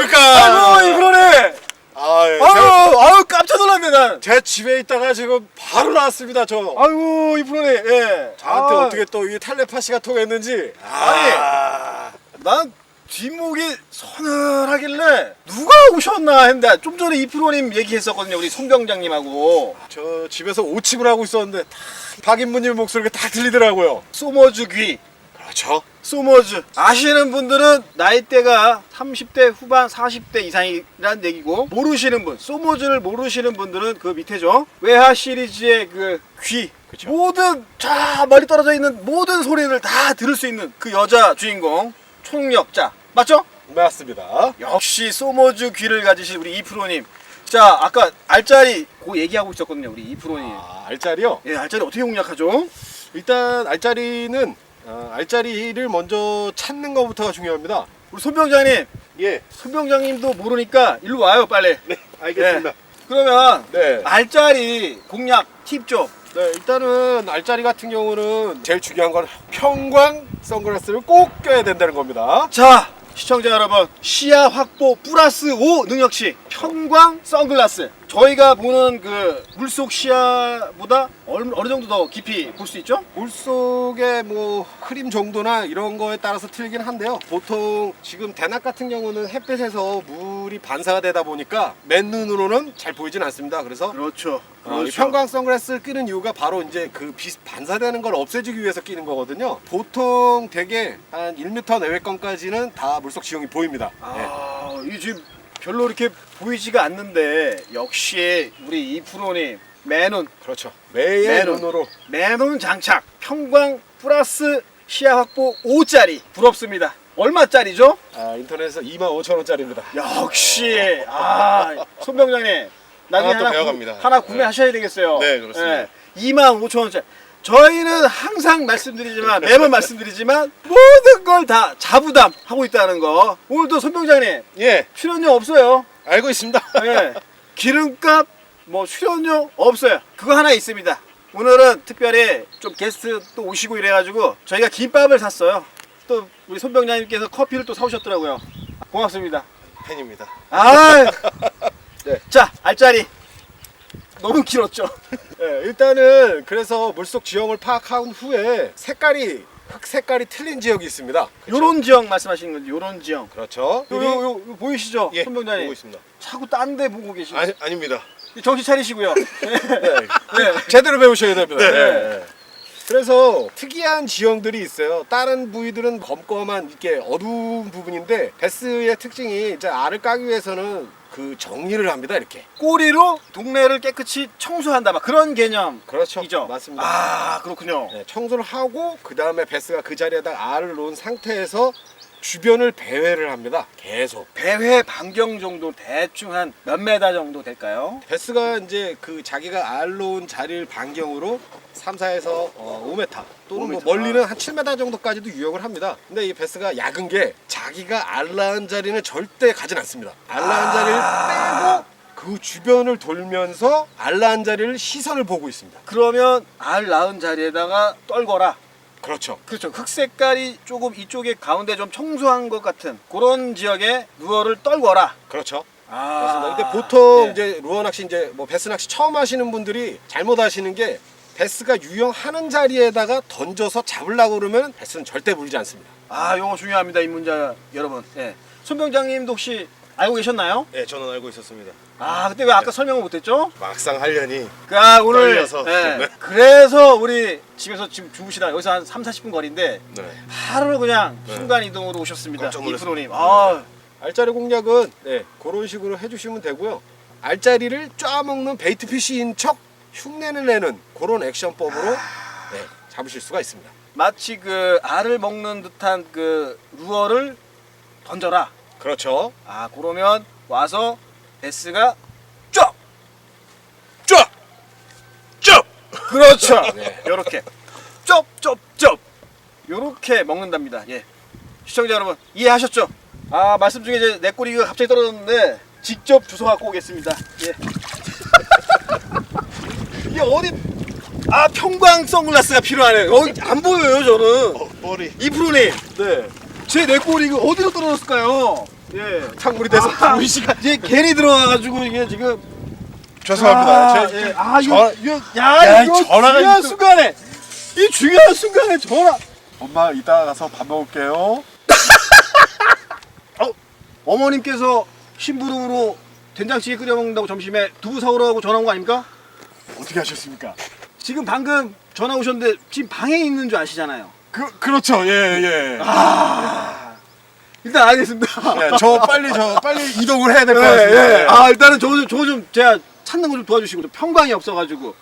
안녕하십니까. 아이고. 아, 예. 아유 아유 깜짝 놀랐네 난. 제, 제 집에 있다가 지금 바로 나왔습니다. 저 아이고 이프로님. 예. 저한테 아, 어떻게 또 이 텔레파시가 통했는지. 아니. 아, 난 뒷목이 서늘하길래 누가 오셨나 했는데 좀 전에 이프로님 얘기했었거든요 우리 손병장님하고 저 집에서 오침을 하고 있었는데 다 박인무님 목소리가 다 들리더라고요. 소머즈 귀 그렇죠. 소머즈 아시는 분들은 나이대가 30대 후반 40대 이상이라는 얘기고 모르시는 분 소머즈를 모르시는 분들은 그 밑에죠 외화 시리즈의 그귀 그쵸. 모든 자 멀리 떨어져 있는 모든 소리를 다 들을 수 있는 그 여자 주인공 총력자 맞죠? 맞습니다. 역시 소머즈 귀를 가지신 우리 이프로님 자 아까 알짜리 그 얘기하고 있었거든요 우리 이프로님 아, 알짜리요? 예 알짜리 어떻게 공략하죠? 일단 알짜리는 어, 알짜리를 먼저 찾는 것부터가 중요합니다. 우리 손병장님 예. 손병장님도 모르니까 일로 와요 빨리 네, 알겠습니다. 그러면 네. 알짜리 공략 팁 좀. 네, 일단은 알짜리 같은 경우는 제일 중요한 건 평광 선글라스를 꼭 껴야 된다는 겁니다. 자, 시청자 여러분, 시야 확보 플러스 5 능력치 편광 선글라스. 저희가 보는 그 물속 시야보다 어느, 어느 정도 더 깊이 볼 수 있죠? 물 속의 뭐 흐림 정도나 이런 거에 따라서 틀리긴 한데요. 보통 지금 대낮 같은 경우는 햇빛에서 물이 반사가 되다 보니까 맨 눈으로는 잘 보이진 않습니다. 그래서 그렇죠. 어, 이 평광 선글라스를 끼는 이유가 바로 이제 그 빛 반사되는 걸 없애주기 위해서 끼는 거거든요. 보통 대개 한 1m 내외권까지는 다 물속 지형이 보입니다. 네. 아, 이 지금 별로 이렇게 보이지가 않는데 역시 우리 이 프로님 맨눈 그렇죠. 매의 매눈. 눈으로 맨눈 장착 평광 플러스 시야 확보 5짜리 부럽습니다. 얼마짜리죠? 아, 인터넷에서 25,000원짜리입니다. 역시 아 손병장님 나중에 하나 또 하나, 배워갑니다. 구, 하나 구매하셔야 되겠어요. 네, 그렇습니다. 2만 5천 원짜리. 저희는 항상 말씀드리지만 매번 말씀드리지만 모든 걸 다 자부담 하고 있다는 거. 오늘도 손병장님 예, 출연료 없어요. 알고 있습니다. 예. 기름값 뭐 출연료 없어요. 그거 하나 있습니다. 오늘은 특별히 좀 게스트 또 오시고 이래가지고 저희가 김밥을 샀어요. 또 우리 손병장님께서 커피를 또 사오셨더라고요. 고맙습니다. 팬입니다. 아, 네. 자 알짜리 너무 길었죠. 네, 일단은 그래서 물속 지형을 파악한 후에 색깔이 흙 색깔이 틀린 지역이 있습니다. 요런 지역 말씀하시는 거죠. 요런 지역. 그렇죠. 요, 요, 요, 요 보이시죠, 예, 손병장님? 보고 있습니다. 자꾸 딴 데 보고 계시고 아니, 아닙니다. 정신 차리시고요. 네. 네. 제대로 배우셔야 됩니다. 네. 네. 그래서 특이한 지형들이 있어요. 다른 부위들은 검검한 이렇게 어두운 부분인데 베스의 특징이 이제 알을 까기 위해서는 그 정리를 합니다. 이렇게. 꼬리로 동네를 깨끗이 청소한다. 막 그런 개념. 그렇죠. 이죠. 맞습니다. 아 그렇군요. 네, 청소를 하고 그 다음에 베스가 그 자리에다 알을 놓은 상태에서 주변을 배회를 합니다. 계속. 배회 반경 정도 대충 한 몇 메다 정도 될까요? 베스가 이제 그 자기가 알 놓은 자리를 반경으로 3, 4에서 어, 5m 또는 뭐 5m. 멀리는 한 7m 정도까지도 유역을 합니다. 근데 이 베스가 약은 게 자기가 알 낳은 자리는 절대 가진 않습니다. 알 낳은 자리를 빼고 그 주변을 돌면서 알 낳은 자리를 시선을 보고 있습니다. 그러면 알 낳은 자리에다가 떨거라. 그렇죠. 그렇죠. 흑 색깔이 조금 이쪽에 가운데 좀 청소한 것 같은 그런 지역에 루어를 떨거라. 그렇죠. 아. 맞습니다. 근데 보통 네. 이제 루어 낚시 이제 뭐 베스 낚시 처음 하시는 분들이 잘못 하시는 게 베스가 유영하는 자리에다가 던져서 잡으려고 그러면 베스는 절대 물지 않습니다. 아, 요거 중요합니다, 입문자 여러분. 예. 손병장님도 혹시 알고 계셨나요? 예, 저는 알고 있었습니다. 아, 그때 왜 아까 설명을 못했죠? 막상 하려니 그, 아, 오늘 떨려서. 예. 네. 그래서 우리 집에서 지금 주무시다 여기서 한 3, 40분 거리인데 네. 바로 그냥 네. 순간 이동으로 오셨습니다. 깜짝 놀랐습니다. 이프로님. 아, 알짜리 공략은 네, 그런 식으로 해주시면 되고요. 알짜리를 쫙먹는 베이트 피쉬인 척 흉내를 내는 그런 액션법으로 네, 잡으실 수가 있습니다. 마치 그 알을 먹는 듯한 그 루어를 던져라. 그렇죠. 아, 그러면 와서 베스가 쫙! 쫙! 쫙! 그렇죠. 네. 요렇게 쩝쩝쩝 요렇게 먹는답니다. 예. 시청자 여러분 이해하셨죠? 아 말씀 중에 이제 내 꼬리가 갑자기 떨어졌는데 직접 주워 갖고 오겠습니다. 예. 이게 어디 아 평광 선글라스가 필요하네요. 여기 안 보여요 저는. 어, 머리. 이프로님 네. 제내 꼬리 이거 어디로 떨어졌을까요? 예. 탕물이 돼서 아, 두 시간 이제 괜히 들어와가지고 이게 지금 죄송합니다. 아, 제- 예. 아 이거, 전- 이거 야, 야, 이거 이 전화가 중요한 또- 순간에 이 중요한 순간에 전화. 엄마 이따 가서 밥 먹을게요. 어, 어머님께서 심부름으로 된장찌개 끓여 먹는다고 점심에 두부 사오라고 전화 온 거 아닙니까? 어떻게 하셨습니까? 지금 방금 전화 오셨는데 지금 방에 있는 줄 아시잖아요. 그 그렇죠. 예 예. 일단 알겠습니다. 예, 저 빨리 저 빨리 이동을 해야 될 것 예, 같습니다. 예. 아 일단은 저좀 저좀 제가 찾는 거 좀 도와주시고 좀 평광이 없어가지고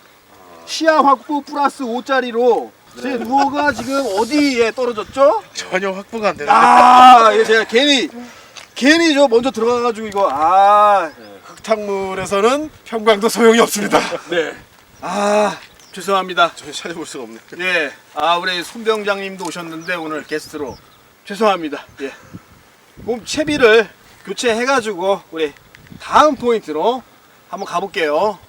시야 확보 플러스 5짜리로 제 루어가 지금 어디에 떨어졌죠? 전혀 확보가 안 되는데. 아 이거 제가 괜히 괜히 저 먼저 들어가가지고 이거 아 흙탕물에서는 평광도 소용이 없습니다. 네. 아 죄송합니다. 전혀 찾아볼 수가 없네. 예. 아 우리 손병장님도 오셨는데 오늘 게스트로 죄송합니다. 예. 그럼 채비를 교체해가지고 우리 다음 포인트로 한번 가볼게요.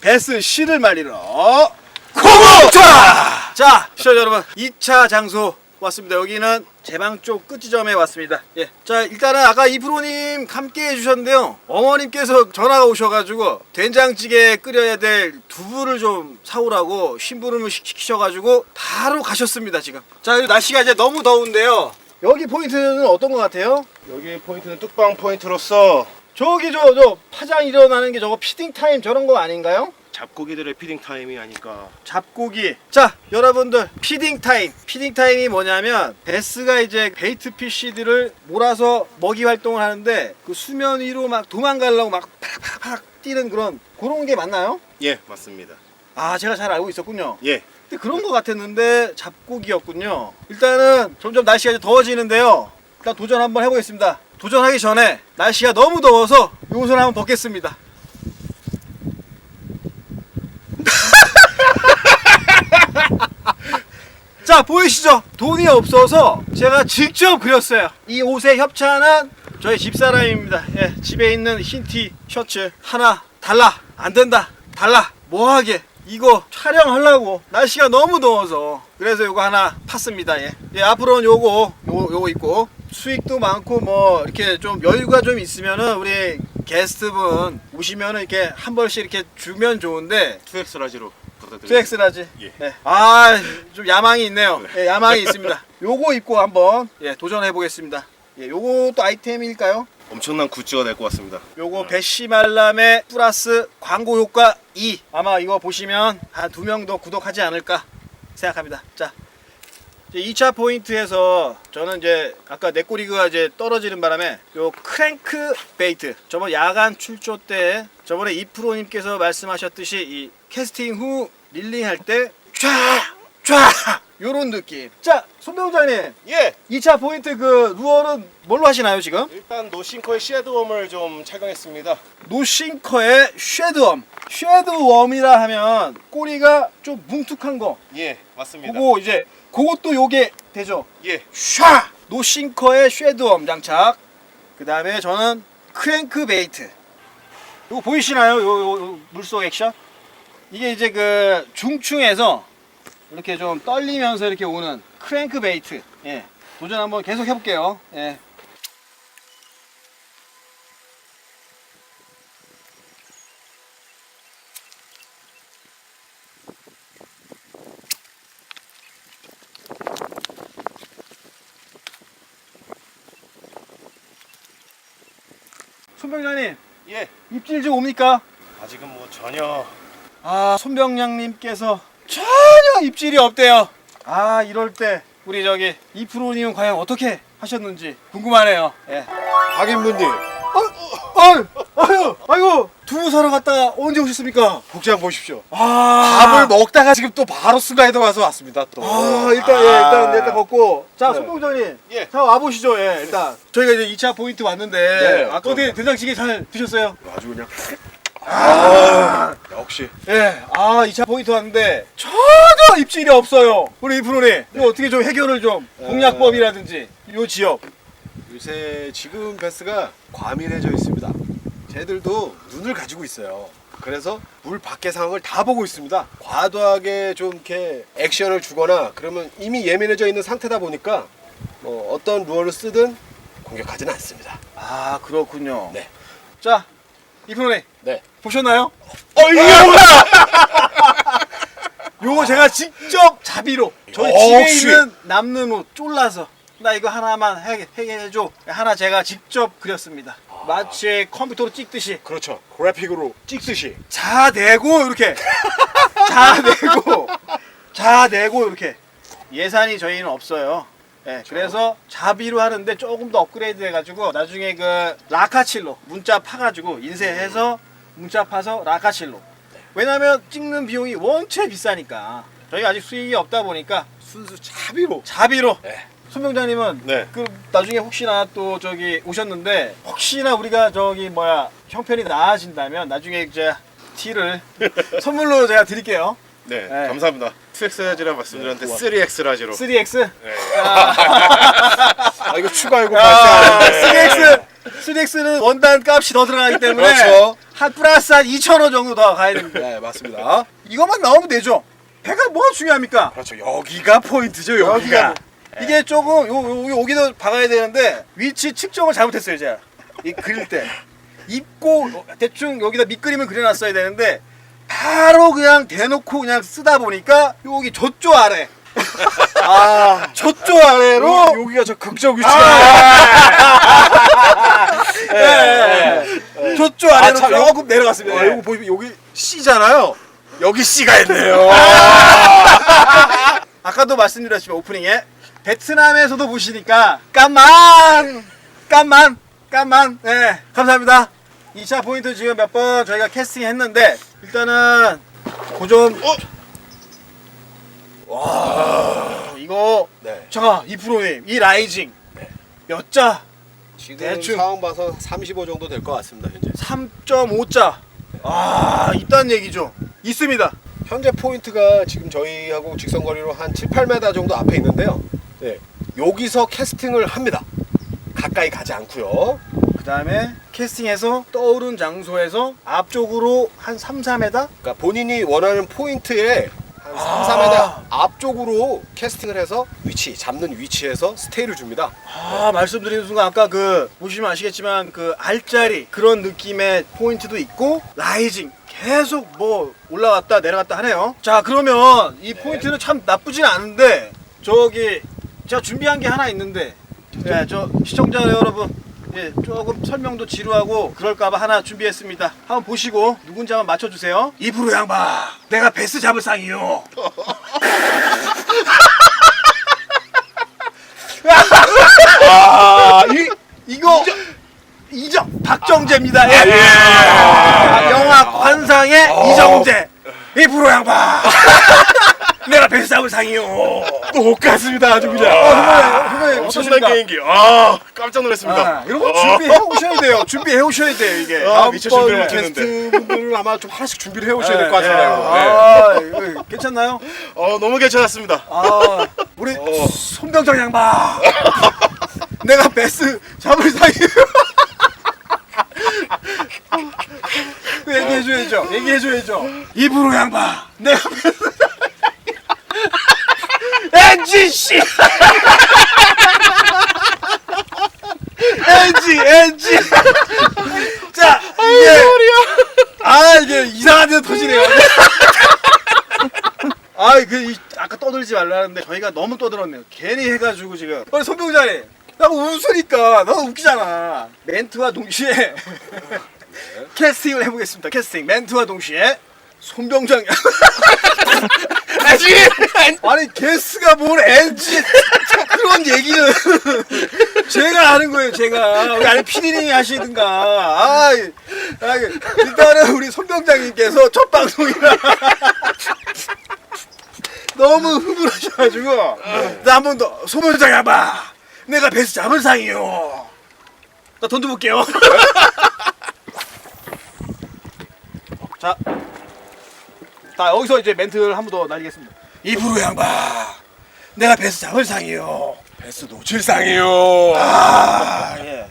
베스 C를 말리러 고고 자! 자 시청자 여러분 2차 장소 왔습니다. 여기는 제방 쪽 끝지점에 왔습니다. 예. 자 일단은 아까 이프로님 함께 해주셨는데요. 어머님께서 전화가 오셔가지고 된장찌개 끓여야 될 두부를 좀 사오라고 심부름을 시- 시키셔가지고 바로 가셨습니다 지금. 자 그리고 날씨가 이제 너무 더운데요. 여기 포인트는 어떤 것 같아요? 여기 포인트는 뚝방 포인트로서 저기 저 저 파장 일어나는 게 저거 피딩 타임 저런 거 아닌가요? 잡고기들의 피딩 타임이 아닐까. 잡고기. 자, 여러분들 피딩 타임. 피딩 타임이 뭐냐면 베스가 이제 베이트 피쉬들을 몰아서 먹이 활동을 하는데 그 수면 위로 막 도망가려고 막 팍팍팍 뛰는 그런 그런 게 맞나요? 예 맞습니다. 아, 제가 잘 알고 있었군요. 예. 근데 그런 거 같았는데 잡고기였군요. 일단은 점점 날씨가 이제 더워지는데요. 일단 도전 한번 해보겠습니다. 도전하기 전에 날씨가 너무 더워서 이 옷을 한번 벗겠습니다. 자 보이시죠? 돈이 없어서 제가 직접 그렸어요. 이 옷의 협찬은 저희 집사람입니다. 예, 집에 있는 흰 티 셔츠 하나 달라. 안 된다. 달라. 뭐하게? 이거 촬영하려고. 날씨가 너무 더워서. 그래서 요거 하나 팠습니다. 예, 예 앞으로는 요거 요거 요거 있고. 수익도 많고 뭐 이렇게 좀 여유가 좀 있으면은 우리 게스트분 오시면은 이렇게 한 벌씩 이렇게 주면 좋은데 2X 라지로 부탁드립니다. 2X라지. 예. 네. 아, 좀 야망이 있네요. 예, 야망이 있습니다. 요거 입고 한번 예, 도전해 보겠습니다. 예, 요것도 아이템일까요? 엄청난 굿즈가 될 것 같습니다. 요거 베시말람의 플러스 광고 효과 2. 아마 이거 보시면 한 두 명 더 구독하지 않을까 생각합니다. 자. 이제 2차 포인트에서 저는 이제 아까 네꼬리그가 이제 떨어지는 바람에 요 크랭크 베이트 저번 야간 출조 때 저번에 이프로님께서 말씀하셨듯이 이 캐스팅 후 릴링 할때 쫙쫙 요런 느낌 자 손병장님 예. 2차 포인트 그 루어는 뭘로 하시나요 지금? 일단 노싱커의 쉐드웜을 좀 착용했습니다. 노싱커의 쉐드웜 쉐드웜이라 하면 꼬리가 좀 뭉툭한 거 예 맞습니다. 그거 이제 그것도 요게 되죠 예. 샤 노싱커의 쉐드웜 장착 그 다음에 저는 크랭크 베이트 이거 보이시나요 요, 요, 요 물속 액션 이게 이제 그 중충에서 이렇게 좀 떨리면서 이렇게 오는 크랭크 베이트 예 도전 한번 계속 해볼게요 예 손병장님 예. 입질 좀 옵니까? 아직은 뭐 전혀 아 손병장님께서 전혀 입질이 없대요 아 이럴 때 우리 저기 이 프로님은 과연 어떻게 하셨는지 궁금하네요 예. 박인부님 어, 아유, 아유, 아이고 두부 사러 갔다가 언제 오셨습니까? 복장 보십시오. 아, 밥을 먹다가 지금 또 바로 스가이드 와서 왔습니다. 또. 아 일단 예 일단 일단 걷고 자 네. 손병장님 예. 자 와보시죠 예 일단 저희가 이제 2차 포인트 왔는데 네, 아까 어떻게 된장찌개 잘 드셨어요? 아주 그냥 아, 역시 예, 아 2차 포인트 왔는데 전혀 입질이 없어요. 우리 이프로님 이거 어떻게 좀 해결을 좀 공략법이라든지 요 지역 요새 지금 베스가 과민해져 있습니다. 쟤들도 눈을 가지고 있어요. 그래서 물 밖의 상황을 다 보고 있습니다. 과도하게 좀 이렇게 액션을 주거나 그러면 이미 예민해져 있는 상태다 보니까 뭐 어떤 루어를 쓰든 공격하지는 않습니다. 아 그렇군요. 네. 자 이프로네 네. 보셨나요? 어 이게 뭐야? 요거 제가 직접 자비로 저희 어, 집에 역시. 있는 남는 옷 쫄라서 나 이거 하나만 해, 해줘 하나 제가 직접 그렸습니다. 마치 컴퓨터로 찍듯이 그렇죠. 그래픽으로 찍듯이. 자 내고 이렇게 자 내고 자 내고 이렇게 예산이 저희는 없어요. 예, 그래서 자비로 하는데 조금 더 업그레이드 해가지고 나중에 그 라카칠로 문자 파가지고 인쇄해서 문자 파서 라카칠로. 왜냐면 찍는 비용이 원체 비싸니까 저희가 아직 수익이 없다 보니까 순수 자비로. 자비로. 네. 손병장님은 네. 그 나중에 혹시나 또 저기 오셨는데 혹시나 우리가 저기 뭐야 형편이 나아진다면 나중에 이제 티를 선물로 제가 드릴게요. 네, 네. 감사합니다. 2X 라지라 말씀드렸는데 3X 라지로. 3X. 네. 아 이거 추가 요금 아, 발생. 3X. 3X는 원단 값이 더 들어가기 때문에 그렇죠. 한 플러스 한 2,000원 정도 더 가야 됩니다. 네 맞습니다. 이것만 나오면 되죠. 배가 뭐가 중요합니까? 그렇죠. 여기가 포인트죠. 여기가. 이게 조금 요, 요 여기도 박아야 되는데 위치 측정을 잘못했어요 제가 이 그릴 때 입고 대충 여기다 밑그림을 그려놨어야 되는데 바로 그냥 대놓고 그냥 쓰다 보니까 여기 저쪽 아래 아 저쪽 아래로 요, 여기가 저 극적 위치가. 아, 예, 예. 저쪽 아래로 참, 요- 조금 내려갔습니다 아, 예. 요거 보시면 여기 C잖아요. 여기 C가 있네요. 아까도 말씀드렸지만 오프닝에 베트남에서도 보시니까 깜만 깜만 깜만 네 감사합니다 2차 포인트 지금 몇 번 저희가 캐스팅 했는데 일단은 고좀 와 이거 네. 잠깐 이 프로님 이 라이징 몇 자? 지금 대충. 상황 봐서 35 정도 될 것 같습니다. 현재. 3.5자 아 있다는 얘기죠 있습니다 현재 포인트가 지금 저희하고 직선 거리로 한 7, 8m 정도 앞에 있는데요. 네. 여기서 캐스팅을 합니다. 가까이 가지 않고요. 그 다음에 캐스팅해서 떠오른 장소에서 앞쪽으로 한 3, 4m? 그러니까 본인이 원하는 포인트에 한 3, 아. 4m 앞쪽으로 캐스팅을 해서 위치, 잡는 위치에서 스테이를 줍니다. 아 말씀드리는 순간 아까 그 보시면 아시겠지만 그 알짜리 그런 느낌의 포인트도 있고 라이징 계속 뭐 올라갔다 내려갔다 하네요 자 그러면 이 포인트는 참 나쁘진 않은데 저기 제가 준비한 게 하나 있는데 예, 저 시청자 여러분 예, 조금 설명도 지루하고 그럴까봐 하나 준비했습니다 한번 보시고 누군지 한번 맞춰주세요 이브로 양반 내가 베스 잡을 상이요 아, 이, 이거 이정 박정재입니다. 예. 아, 영화 관상의 이정재. 이 프로 양반. 내가 뱃싸울 상이요. 똑같습니다. 아주 그냥. 어, 정말 정말 엄청난 어떠십니까? 게임기. 아, 깜짝 놀랐습니다. 아, 이런 거 어. 준비해 오셔야 돼요. 준비해 오셔야 돼요 이게. 아, 미처 준비를 다음번 못했는데. 게스트 분들은 아마 좀 하나씩 준비를 해 오셔야 될 예, 것 같습니다. 예. 이거. 네. 아, 이거 괜찮나요? 어, 너무 괜찮았습니다. 아, 우리 어. 손병정 양반. 내가 베스 잡을 상이에요. 얘기해줘야죠. 얘기해줘야죠. 이브로 양반. 내가 베스. 엔지 씨. 엔지 엔지. 자 이게 아 이게 이상한 데서 터지네요. 아, 그 이- 아까 떠들지 말라는데 저희가 너무 떠들었네요. 괜히 해가지고 지금. 아니 손병자님, 나 웃으니까 너 웃기잖아. 멘트와 동시에 캐스팅을 해보겠습니다. 캐스팅 멘트와 동시에 손병장. 아니, 아니 게스가 뭘 엔지 그런 얘기는 제가 하는 거예요. 제가 우리 아니 피디님이 하시든가. 아, 아, 일단은 우리 손병장님께서 첫 방송이라. 너무 흥분하셔가지고 나 한 번더 소문장 해봐 내가 베스 잡은 상이요 나 돈 좀 볼게요 자, 자 여기서 이제 멘트를 한 번 더 날리겠습니다 이브로 양반 내가 베스 잡은 상이요 베스 노칠상이요. 아, 예.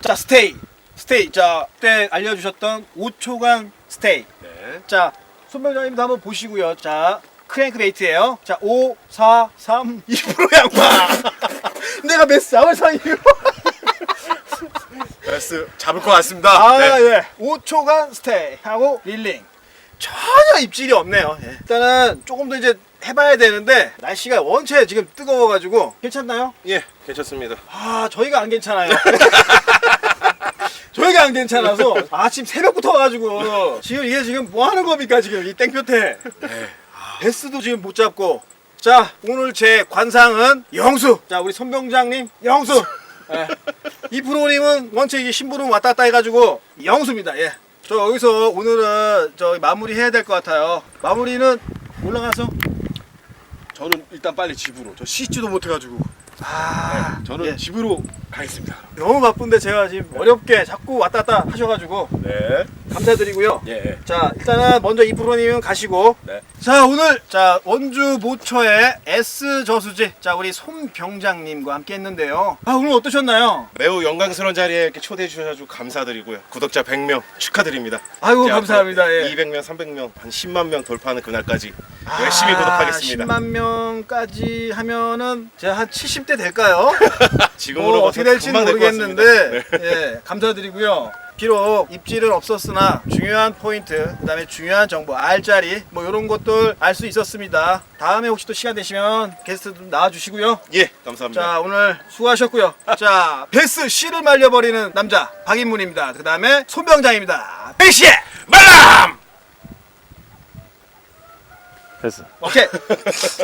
자 스테이 스테이 자 그때 알려주셨던 5초간 스테이 네. 자, 손병장님도 한번 보시고요. 자, 크랭크 베이트예요. 자, 5, 4, 3, 2% 양반. 내가 몇 싸울 상이에요. 베스 잡을 것 같습니다. 아, 네. 예. 5초간 스테이 하고 릴링. 전혀 입질이 없네요. 예. 일단은 조금 더 이제 해봐야 되는데 날씨가 원체 지금 뜨거워가지고 괜찮나요? 예, 괜찮습니다. 아 저희가 안 괜찮아요. 저희가 안 괜찮아서 아침 새벽부터 와가지고 지금 이게 지금 뭐 하는 겁니까 지금 이 땡볕에 베스도 지금 못 잡고 자 오늘 제 관상은 영수 자 우리 손병장님 영수 예. 이 프로님은 원체 이게 심부름 왔다 갔다 해가지고 영수입니다 예. 저 여기서 오늘은 저 마무리 해야 될 것 같아요 마무리는 올라가서 저는 일단 빨리 집으로. 저 씻지도 못해가지고. 아 저는 예. 집으로 가겠습니다. 너무 바쁜데 제가 지금 어렵게 자꾸 왔다 갔다 하셔가지고 네. 감사드리고요. 예. 자 일단은 먼저 이 프로님은 가시고 네. 자 오늘 자 원주 모처의 S 저수지 자 우리 손병장님과 함께 했는데요. 아 오늘 어떠셨나요? 매우 영광스러운 자리에 이렇게 초대해 주셔서 감사드리고요. 구독자 100명 축하드립니다. 아이고 이제 감사합니다. 앞으로 예. 200명, 300명, 한 10만 명 돌파하는 그날까지 열심히 구독하겠습니다. 10만 명까지 하면은 제가 한 70대 될까요? 지금으로 뭐 어떻게 될지는 금방 될것 모르겠는데 같습니다. 네. 예, 감사드리고요. 비록 입질은 없었으나 중요한 포인트, 그 다음에 중요한 정보, 알짜리 뭐 이런 것들 알 수 있었습니다. 다음에 혹시 또 시간 되시면 게스트 좀 나와주시고요. 예, 감사합니다. 자 오늘 수고하셨고요. 자 베스 씨를 말려버리는 남자 박인문입니다. 그 다음에 손병장입니다. 베시 말람! 오케이.